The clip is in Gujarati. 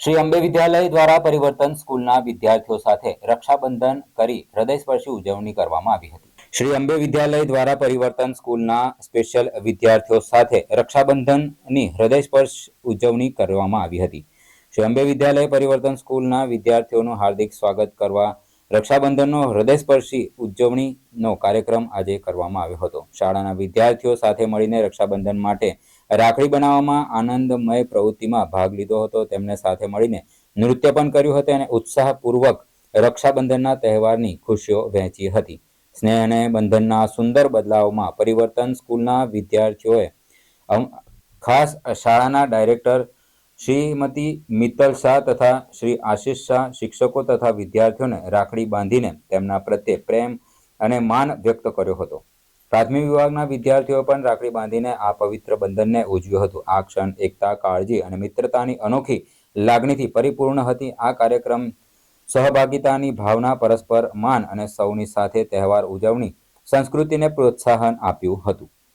શ્રી અંબે વિદ્યાલય દ્વારા પરિવર્તન સ્કૂલના વિદ્યાર્થીઓ સાથે રક્ષાબંધન કરી હૃદયસ્પર્શી ઉજવણી કરવામાં આવી હતી. શ્રી અંબે વિદ્યાલય દ્વારા પરિવર્તન સ્કૂલના સ્પેશિયલ વિદ્યાર્થીઓ સાથે રક્ષાબંધનની હૃદયસ્પર્શ ઉજવણી કરવામાં આવી હતી. શ્રી અંબે વિદ્યાલય પરિવર્તન સ્કૂલના વિદ્યાર્થીઓનું હાર્દિક સ્વાગત કરવા રક્ષાબંધનનો હૃદયસ્પર્શી ઉજવણીનો કાર્યક્રમ આજે કરવામાં આવ્યો હતો. શાળાના વિદ્યાર્થીઓ સાથે મળીને રક્ષાબંધન માટે રાખડી બનાવવામાં આનંદમય પ્રવૃત્તિમાં ભાગ લીધો હતો. તેમને સાથે મળીને નૃત્ય પણ કર્યું હતું અને ઉત્સાહપૂર્વક રક્ષાબંધનના તહેવારની ખુશીઓ વહેંચી હતી. સ્નેહ અને બંધનના સુંદર બદલાવમાં પરિવર્તન સ્કૂલના વિદ્યાર્થીઓએ ખાસ શાળાના ડાયરેક્ટર શ્રીમતી મિત્તલ શાહ તથા શ્રી આશિષ શાહ શિક્ષકો તથા વિદ્યાર્થીઓને રાખડી બાંધીને તેમના પ્રત્યે પ્રેમ અને માન વ્યક્ત કર્યો હતો. પ્રાથમિક વિભાગના વિદ્યાર્થીઓ પણ રાખડી બાંધીને આ પવિત્ર બંધનને ઉજવ્યું હતું. આ ક્ષણ એકતા, કાળજી અને મિત્રતાની અનોખી લાગણીથી પરિપૂર્ણ હતી. આ કાર્યક્રમ સહભાગિતાની ભાવના, પરસ્પર માન અને સૌની સાથે તહેવાર ઉજવણી, સંસ્કૃતિને પ્રોત્સાહન આપ્યું હતું.